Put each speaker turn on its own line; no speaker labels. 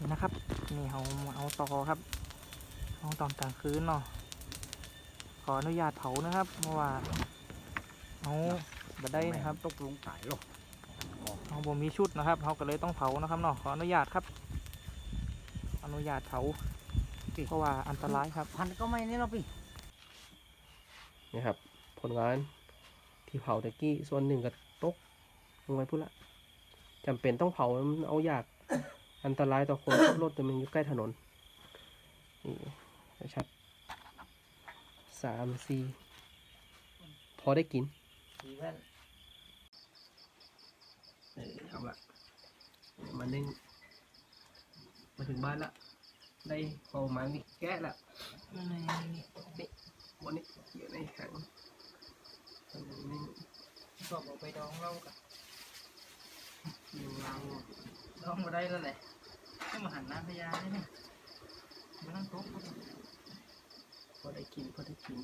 นี่นะครับนี่เขามาเอาตอครับเอาตอนกลางคืนเนาะขออนุญาตเผานะครับเพราะว่าเอาบัได้นะครับ
ตกลงตายหรอก
เขาบ่มีชุดนะครับเขาก็เลยต้องเผานะครับเนาะขออนุญาตครับ อนุญาตเผาเพราะว่าอันตรายครับ
พันก็ไม่นี่เราพี่
นี่ครับผลงานที่เผาตะกี้ส่วนหนึ่งก็ตกลงไปพุ่นละจำเป็นต้องเผามันเอาอยาก อันตรายต่อคนขับรถแต่มันอยู่ใกล้ถนน นี่ชัดสามสี่พอได้กิน
ดีแว่น
เออทำละมานึ่งมาถึงบ้านละได้พอมานี่แกะละวันนี้อยู่ในถังนี่
ก็บอกไปดองเรากับ
อยู่เรา
ด องมาได้แล้วแหละให้มาหันน้ำพยาเนี่ยมันต้องตก
พอได้กินพอได้กิน